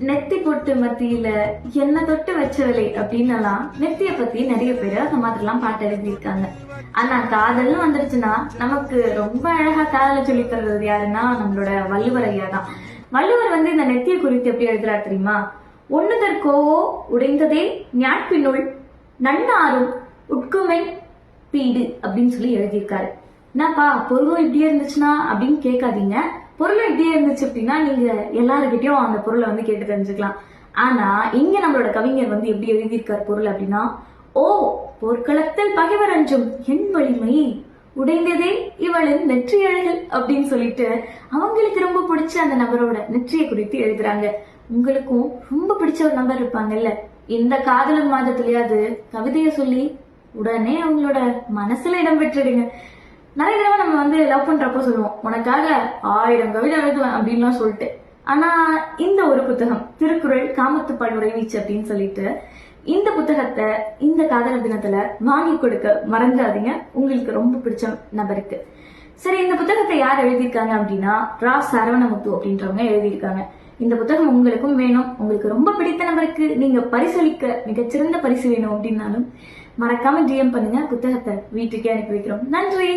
நெத்தி பொட்டு மத்தியில என்ன தொட்டு வச்சவளே அப்படின்னலாம் நெத்திய பத்தி நிறைய பேர் அந்த மாதிரிலாம் பாட்டு எழுதியிருக்காங்க. ஆனா காதல்னு வந்துருச்சுன்னா நமக்கு ரொம்ப அழகா காதல சொல்லி தர்றது யாருன்னா நம்மளோட வள்ளுவர் ஐயா தான். வள்ளுவர் வந்து இந்த நெத்திய குறித்து எப்படி எழுதுறாரு தெரியுமா? ஒண்ணுதற்கோவோ உடைந்ததே ஞாட்பினுள் நன்னாரும் உட்குமை பீடு அப்படின்னு சொல்லி எழுதியிருக்காரு. என்னப்பா பொருளும் இப்படியே இருந்துச்சுன்னா அப்படின்னு கேட்காதீங்க. பொருளும் இப்படியே இருந்துச்சு அப்படின்னா நீங்க எல்லாருக்கிட்டையும் அந்த பொருளை வந்து கேட்டு தெரிஞ்சுக்கலாம். ஆனா இங்க நம்மளோட கவிஞர் வந்து எப்படி எழுதியிருக்கார் பொருள் அப்படின்னா ஓ போர்க்களத்தில் பகைவர் அஞ்சும் என் வலிமை. உடைந்ததே இவளின் நெற்றி அப்படின்னு சொல்லிட்டு அவங்களுக்கு ரொம்ப பிடிச்ச அந்த நபரோட நெற்றியை குறித்து எழுதுறாங்க. உங்களுக்கும் ரொம்ப பிடிச்ச ஒரு நபர் இருப்பாங்கல்ல. இந்த காதலர் மாதத்துலயாவது கவிதையை சொல்லி உடனே அவங்களோட மனசுல இடம் பெற்றுடுங்க. நிறைய தடவை நம்ம வந்து லவ் பண்றப்போ சொல்லுவோம் உனக்காக ஆயிரம் கவிதை எழுதுவேன் அப்படின்லாம் சொல்லிட்டு. ஆனா இந்த ஒரு புத்தகம் திருக்குறள் காமத்து பல்முறை வீச்சு அப்படின்னு சொல்லிட்டு இந்த புத்தகத்தை இந்த காதலர் தினத்துல வாங்கி கொடுக்க மறந்துடாதீங்க. உங்களுக்கு ரொம்ப பிடிச்ச நபருக்கு சரி இந்த புத்தகத்தை யார் எழுதியிருக்காங்க அப்படின்னா ரா. சரவணமுத்து அப்படின்றவங்க எழுதியிருக்காங்க. இந்த புத்தகம் உங்களுக்கும் வேணும். உங்களுக்கு ரொம்ப பிடித்த நபருக்கு நீங்க பரிசளிக்க மிகச்சிறந்த பரிசு வேணும் அப்படின்னாலும் மறக்காம டிஎம் பண்ணுங்க. புத்தகத்தை வீட்டுக்கே அனுப்பி வைக்கிறோம். நன்றி!